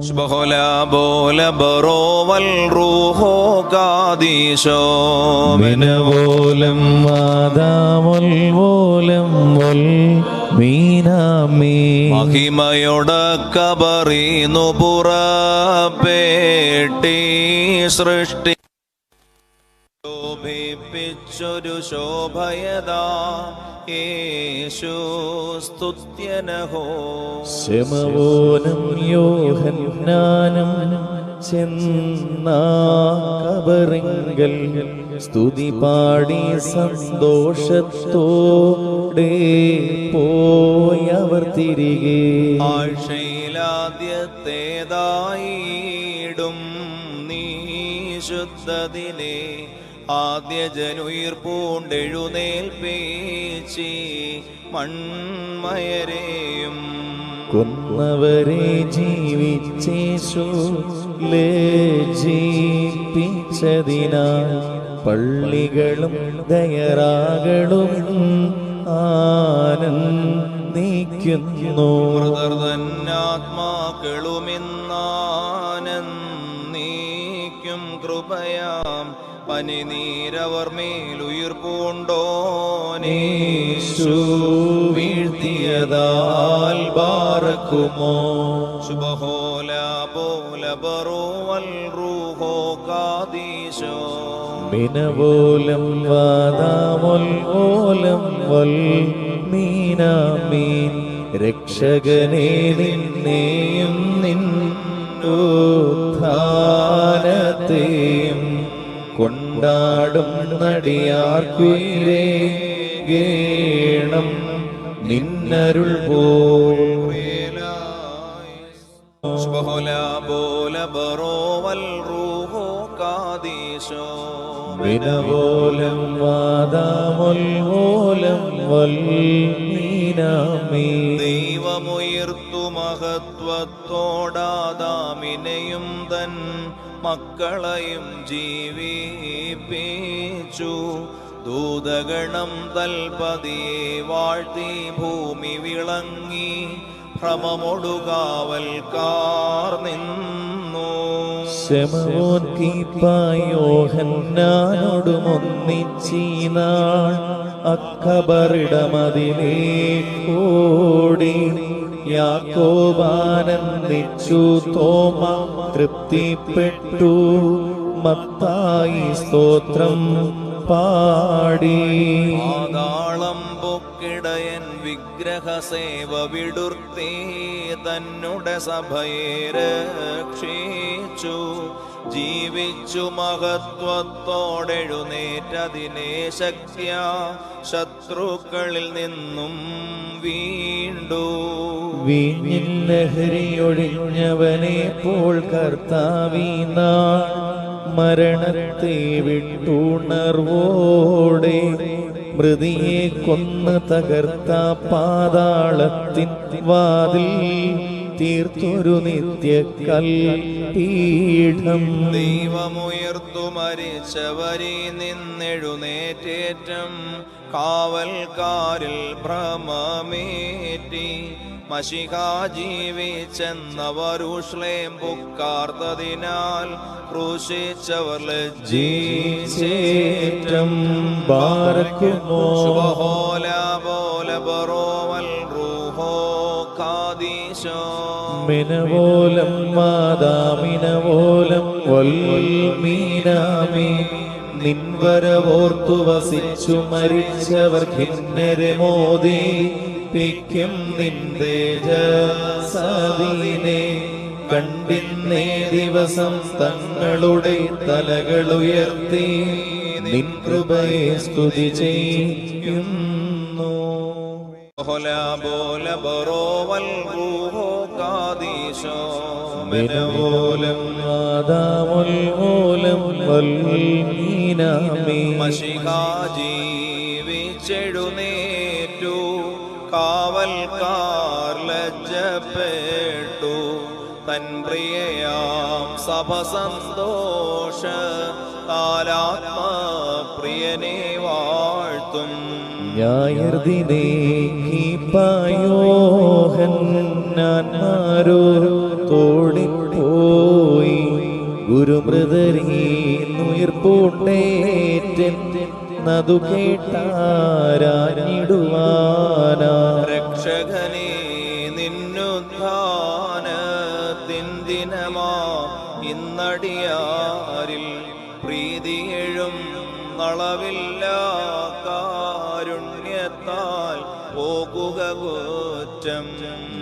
شبهلا بول برو والروح قاديشو മിനവോലം വാദാമൊൽവോലം വൽ മീനാമീ മഹിമയൊടക്കബറീന്നു പുറപ്പേട്ടി സൃഷ്ടി ശോഭിപ്പിച്ചൊരു ശോഭയതാ യേശു സ്തുത്യനഹോ ശമവോനം യോഹന്നാനം ചെന്നാകബറിങ്കൽ സ്തുതി പാടി സന്തോഷത്തോടെ പോയവർ തിരികെ. ആഴ്ചയിലാദ്യത്തേതായിടും നീ ശുദ്ധതിനെ ആദ്യ ജനുയിർ പൂണ്ടെഴുന്നേൽപ്പേച്ചി മൺമയരെയും. കൊന്നവരെ ജീവിച്ചേശു ലജ്ജിപ്പിച്ചതിനാൽ പള്ളികളും ദയറാകളും ആനന്ദിക്കുന്നു. മൃതർ തന്നാത്മാക്കളുമിന്നാനന്ദിക്കും കൃപയാം. പനിനീരവർ മേലുയിർ പൂണ്ടോനേശു യേശു വീഴ്ത്തിയതാൽ ബാറക്കുമോ? ശുഭഹോല പോല ബറോവൽ റൂഹോ കാദീശോ മിനവോലം വാദാമൊൽ ഓലം വൽ മീനാമീൻ രക്ഷകനെ നിന്നെയും ഉത്ഥാനത്തെയും കൊണ്ടാടും നടിയാർക്കുയിലേ ഗേണം നിന്നരുൾ പോലം വിനവോലം വാദാമൊൽ ഓലം വൽ മീനാമീ ദൈവമുയർത്തു മഹത്വത്തോടാദാമിനെയും തൻ മക്കളെയും ജീവിപ്പിച്ചു. ദൂതഗണം തൽപതിയെ വാഴ്ത്തി ഭൂമി വിളങ്ങി ഭ്രമമൊടുകാവൽക്കാർ നിന്നു. ശമോൻ കീപ്പായോഹന്നാനോടുമൊന്നിച്ചീനാൾ അക്കബറിടമതിലേ കൂടി. യാക്കോബാനന്ദിച്ചു തോമ തൃപ്തിപ്പെട്ടു. മത്തായി സ്തോത്രം പാടി. പാതാളം പൊക്കിടയൻ വിഗ്രഹസേവ വിടുർത്തി തന്നുടെ സഭയെ രക്ഷിച്ചു. ജീവിച്ചു മഹത്വത്തോടെഴുന്നേറ്റതിനെ ശക്യ ശത്രുക്കളിൽ നിന്നും വീണ്ടു. വീഞ്ഞിൽ ലഹരിയൊഴിഞ്ഞവനെ പോൾ കർത്താവീനാൾ മരണത്തെ വിട്ടുണർവോടെ മൃതിയെ കൊന്ന് തകർത്ത പാതാളത്തിൻ വാതിൽ തീർത്തൊരു നിത്യ കൽപീഠം ദൈവമുയർത്തു മരിച്ചവരി നിന്നെഴുന്നേറ്റേറ്റം. കാവൽക്കാരിൽ ഭ്രമമേറ്റി. മഷിക ജീവിച്ചെന്നവരുഷ്ലേം പുക്കാർത്തതിനാൽ ക്രൂശിച്ചവർ ജീചേറ്റം ബാരക്കുമോ ശുഭഹോല പോലെ കാദീശോ മിനവോലം മാതാമിനവോലം വൽമീനാമി നിൻവരവോർത്തു വസിച്ചു മരിച്ചവർ ഖിന്നരെ മോദിപ്പിക്കും നിന്ദേജസീനെ കണ്ടിന്നേ ദിവസം തങ്ങളുടെ തലകളുയർത്തി. നിൻ കൃപയെ സ്തുതി ചെയ്യുന്നു ജീവിച്ചെഴുന്നേറ്റു കാവൽക്കാർ ലജ്ജപ്പെട്ടു. തൻ പ്രിയയാം സഭ സന്തോഷ കാലാത്മപ്രിയനെ വാഴ്ത്തും. ഞായർദിനേക്ക് പായോഹന്നാൻമാരോ തോളിൽ നതു കേട്ടാരാഞ്ഞിടുവാൻ.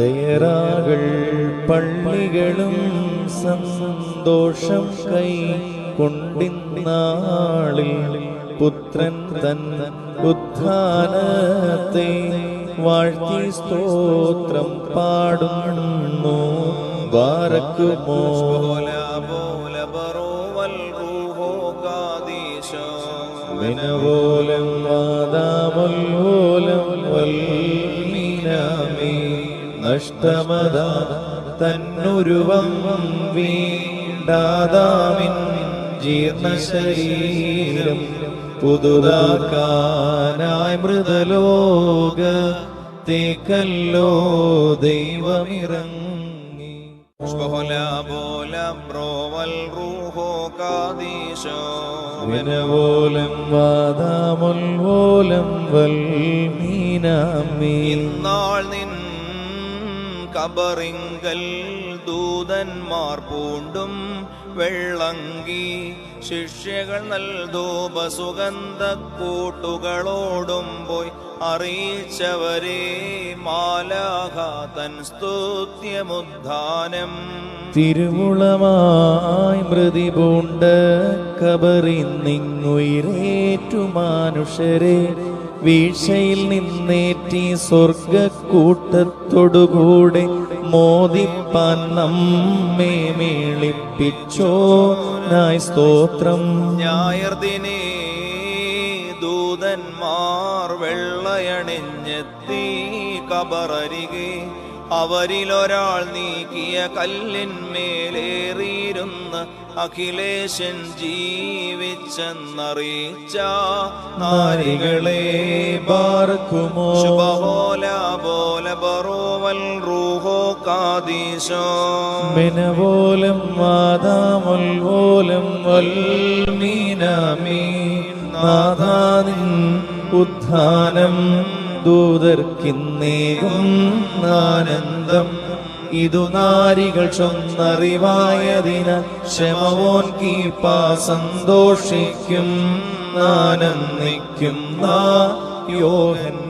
ദയറാകൾ പള്ളികളും സന്തോഷം കൈ കൊണ്ടിന്നാളിൽ പുത്രൻ തൻ ഉദ്ധാനത്തെ വാഴ്ത്തി സ്തോത്രം പാടുന്നു. ബാരക്കുമോ മിനവോലം വാദാമോലം നഷ്ടമത തന്നുരുവം വീണ്ടാതാമിൻ ജീർണശരീരം പുതുതാക്കാനായി മൃതലോക തേക്കല്ലോ ദൈവമിറങ്ങി. പോല പോല ബ്രോവൽ റൂഹോ കാദീശോ വിനവോലം വാദാമുൽവോലം വൽമീനാമേ. ഇന്നാൾ നിൻ കബറിങ്കൽ ദൂതന്മാർ പൂണ്ടും വെള്ളങ്കി ശിഷ്യകൾ നൽതൂപ സുഗന്ധ കൂട്ടുകളോടും പോയി അറിയിച്ചവരെ മാലാഘാതൻ തൻ സ്തുത്യമുദ്ധാനം. തിരുവുളമായി മൃതി പൂണ്ട് കബറി നിങ്ങുയിരേറ്റു വീഴ്ചയിൽ നിന്നേറ്റി സ്വർഗക്കൂട്ടത്തോടുകൂടെ മോദിപ്പാൻ നമ്മെ മേളിപ്പിച്ചോ. നായ് സ്തോത്രം. ഞായർദിനേ ദൂതന്മാർ വെള്ളയണിഞ്ഞെത്തി കബറരികെ അവരിലൊരാൾ നീക്കിയ കല്ലിന്മേലേറിയിരുന്ന് അഖിലേശൻ ജീവിച്ചെന്നറിയിച്ച നാരികളെ പാർക്കുമോ? ശുഭോല പോല ബറോവൽ റൂഹോ കാദീശോ. മിനവോലം മാതാമുൽ പോലും വൽമീനമീ നാഥാനിൻ ഉത്ഥാനം ദൂതർക്കിന്നേകും ആനന്ദം. ഇതു നാരികൾ ചൊന്നറിവായതിന ക്ഷമവോൻ കീപ്പാ സന്തോഷിക്കും ആനന്ദിക്കും നാ യോഹന്നാൻ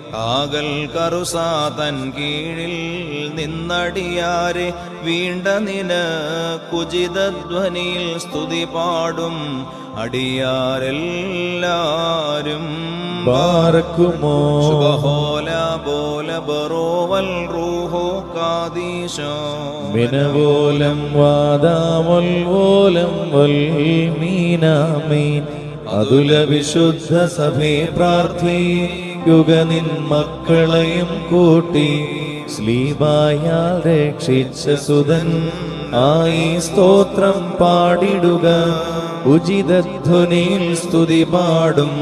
കാകൽ കറുസാതൻ കീഴിൽ നിന്നടിയാരെ വീണ്ട നിന കുചിതധ്വനിയിൽ സ്തുതി പാടും അടിയാരെല്ലാരും. ബാറക്കുമോ ശുഭഹോല ബോല ബറോവൽ റൂഹോ കാദീശോ. മിനവോലം വൽ വൽമീനാമീൻ അതുല വിശുദ്ധ സഭയെ പ്രാർത്ഥിക്കുക നിൻ മക്കളെയും കൂട്ടി. സ്ലീബായാൽ രക്ഷിച്ച സുതൻ ആയി സ്തോത്രം പാടിടുക. ഉചിതധ്വനിയിൽ സ്തുതി പാടും.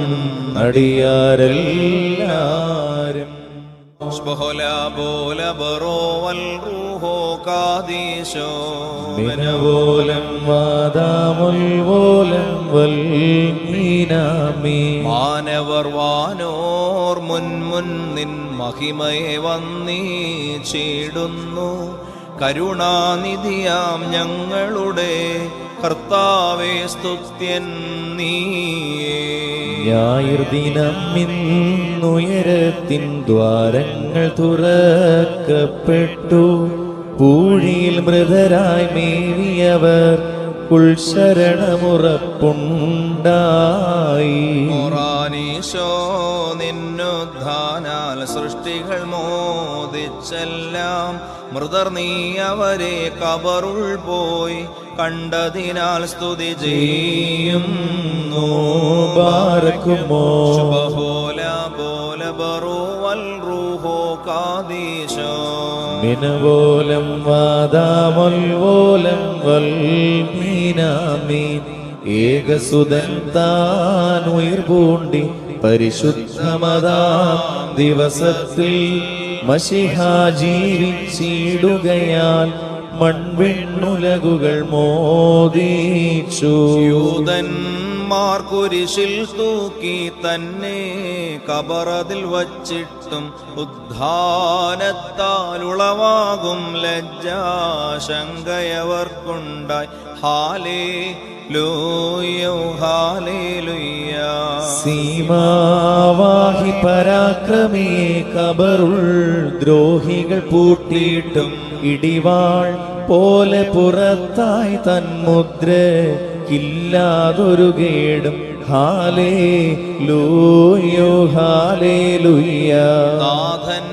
അടിയാരെല്ലാരും ബഹുല ബോല ബറോവൽ റൂഹോ കാദീശോ മിനവോലം വാദാമുൽവോലം വൽമീനാമീ മാനവർ വാനോർ മുൻമുൻ നിൻ മഹിമയെ വന്നീച്ചിടുന്നു കരുണാനിധിയാം ഞങ്ങളുടെ കർത്താവേ സ്തുത്യൻ ഞായർദിനം ഇന്നുയരത്തിൻ ദ്വാരങ്ങൾ തുറക്കപ്പെട്ടു. പൂഴിയിൽ മൃതരായി മേവിയവർ ഉൾശരണമുറപ്പുണ്ടായി നിന്നു നിന്നുദ്ധാനാൽ സൃഷ്ടികൾ മോദിച്ചെല്ലാം. മൃതർ നീ അവരെ കബറുൾ പോയി കണ്ടതിനാൽ സ്തുതി ചെയ്യും നോബാരക്കുമോ ബോല ബോല ബറോവൽ റൂഹോ കാദീശോ. മിനവോലം വാദാമൊൽവോലം വൽമീനാമീൻ ഏകസുതൻ താൻ ഉയർപൂണ്ടി പരിശുദ്ധമതാ ദിവസത്തിൽ മഷിഹ ജീവിച്ചിടുകയാൽ മൺവിണ്ണുലകുകൾ മോദിച്ചു. യൂതന്മാർ കുരിശിൽ തൂക്കി തന്നെ കബറതിൽ വച്ചിട്ടും ഉദ്ധാനത്താൽ ഉളവാകും ലജ്ജാശങ്കയവർക്കുണ്ടായി. ഹാലേ സീമാവാഹി പരാക്രമേ കബറുൾ ദ്രോഹികൾ പൂട്ടിയിട്ടും ഇടിവാൾ പോലെ പുറത്തായി തന്മുദ്ര ഇല്ലാതൊരു കേടും. ഹാലേ ലൂയോ ഹാലേ ലുയ്യ നാഥൻ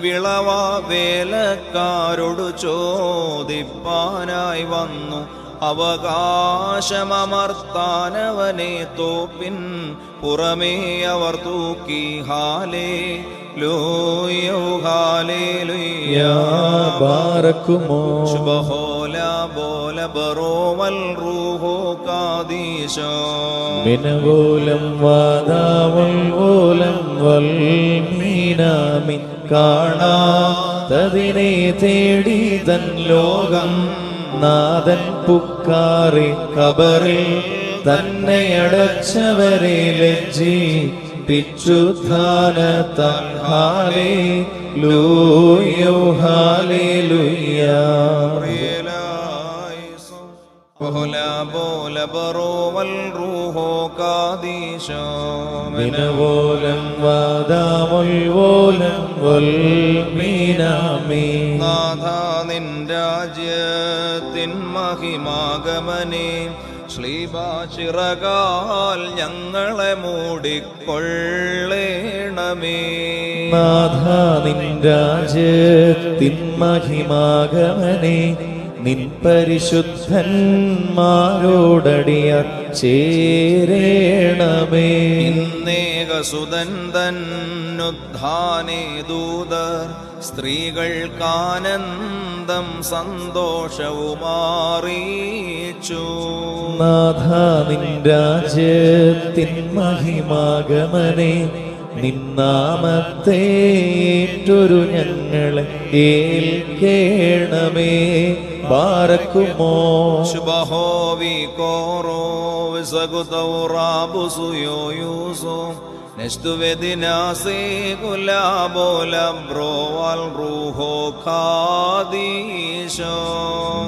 വിളവ വേലക്കാരോട് ചോദിപ്പാനായി വന്നു. അവകാശമമർത്താനവനെ തോപ്പിൻ പുറമേ അവർ തൂക്കി ഹാലേ ലൂയോ ഹാലേ ലുയ്യാ ബാറക്കുമോ ശുഭഹോല ബോല ബറോവൽ റൂഹോ കാദീശോ മിനവോലം വാദാവോലം കാണാ. തതിനെ തേടി തൻ ലോകം നാദൻ പുക്കാറി കബറിൽ തന്നെ അടച്ചവരെ ലജ്ജി പിച്ചുധാനത്താൽ ഹാലേ ലൂയോ ഹാലേ ലുയ്യാ നാഥ നിൻ രാജ്യത്തിൻ മഹിമാഗമനെ ശ്ലീബാചിറകാൽ ഞങ്ങളെ മൂടിക്കൊള്ളേണമേ. നാഥ നിൻ രാജ്യത്തിൻ മഹിമാഗമനെ നിൻ പരിശുദ്ധന്മാരോടടിയ ചേരേണമേ ഇന്നേകസുതൻ തന്നുദ്ധാനേ ദൂതർ സ്ത്രീകൾക്കാനന്ദം സന്തോഷവുമാറിയിച്ചു. നാഥ നിൻ രാജ്യത്തിൻ മഹിമാഗമനെ നിന്നാമത്തേറ്റൊരു ഞങ്ങളെ ഏൽക്കേണമേ. ബാറക്കുമോ ശുഭഹോവി കോറോ വിസകുതൗറാബുസുയോയൂസോ നെസ്തുവെദിനാസേ കുലാബോലബ്രോവൽ റൂഹോ ഖാദീശോ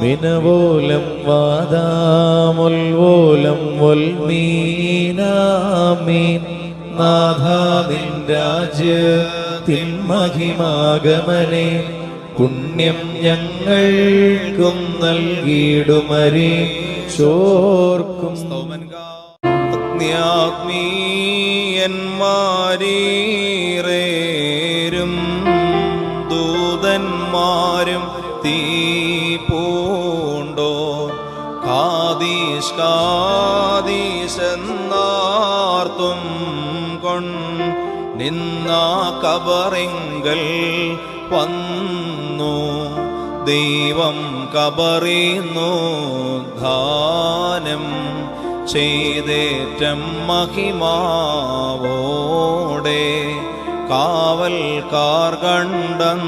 മിനവോലം വാദാമൊൽവോലം വൽമീനാമീൻ. നാഥ നിൻ രാജ്യത്തിൻ മഹിമാഗമനെ. പുണ്യം ഞങ്ങൾക്കും നൽകിയിടുമരി. ചോർക്കും. അഗ്നിയാത്മീയന്മാരീറേരും ദൂതന്മാരും തീ പൂണ്ടോ? കാതീഷ് കാതീശെന്നാർത്തും കൊൺ നിന്ന കബറിങ്കൽ വന്നു ദൈവം കബറിന്നു ധാനം ചെയ്തേറ്റം മഹിമാവോടെ കാവൽക്കാർ കണ്ടന്ധന്മാരായി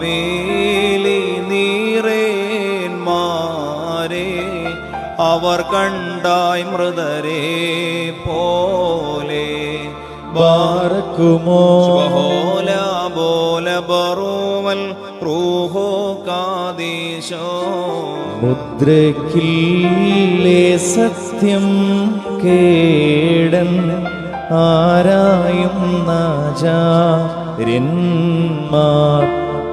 മേലി നീറേന്മാരെ അവർ കണ്ടായി മൃതരെ പോലെ ബാറക്കുമോ? ബഹോല ബോല ബറൂവൽ റൂഹോ കാദേശോ മുദ്രക്കില്ലേ സത്യം കേടൻ ആരായും നാചാര്യന്മാർ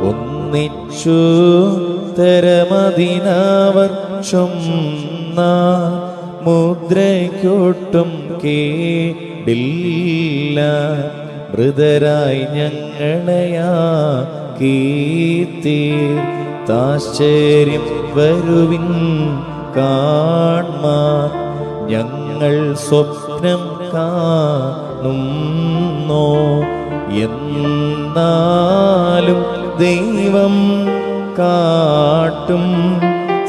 ഒന്നിച്ചു തരമതിനവർ ചൊന്ന മുദ്രയ്ക്കൊട്ടും കേടില്ല. മൃതരായി ഞങ്ങളെയാ കീർത്തി. താശ്ചര്യം വരുവിൻ കാൺമാർ ഞങ്ങൾ സ്വപ്നം കാണുന്നോ? എന്നാലും ദൈവം കാട്ടും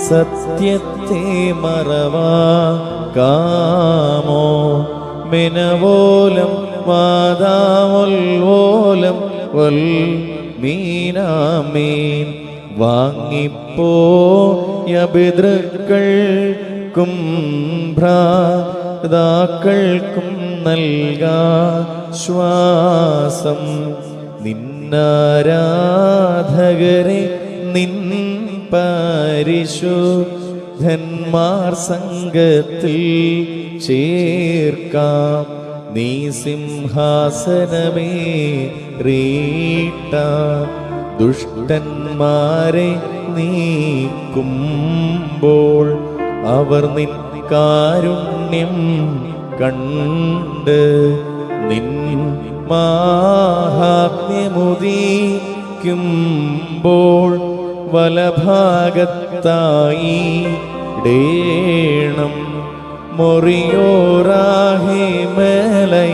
സത്യത്തെ മറവാ കാമോ മെനവോലം വാദാവോലം വൽ മീനാമീൻ. വാങ്ങിപ്പോയ പിതൃക്കൾക്കും ഭ്രാതാക്കൾക്കും നൽകാ ശ്വാസം. നിന്നാരാധകരെ നിൻ പരിശുദ്ധന്മാർ സംഘത്തിൽ ചേർക്കാം. നീ സിംഹാസനമേ റീട്ട. ദുഷ്ടന്മാരെ നീക്കുമ്പോൾ അവർ നിൻ കാരുണ്യം കണ്ട് നിൻ മാഹാത്മ്യമുദീക്കുമ്പോൾ വലഭാഗത്തായി ഡേണം മൊറിയോറാഹി മേലൈ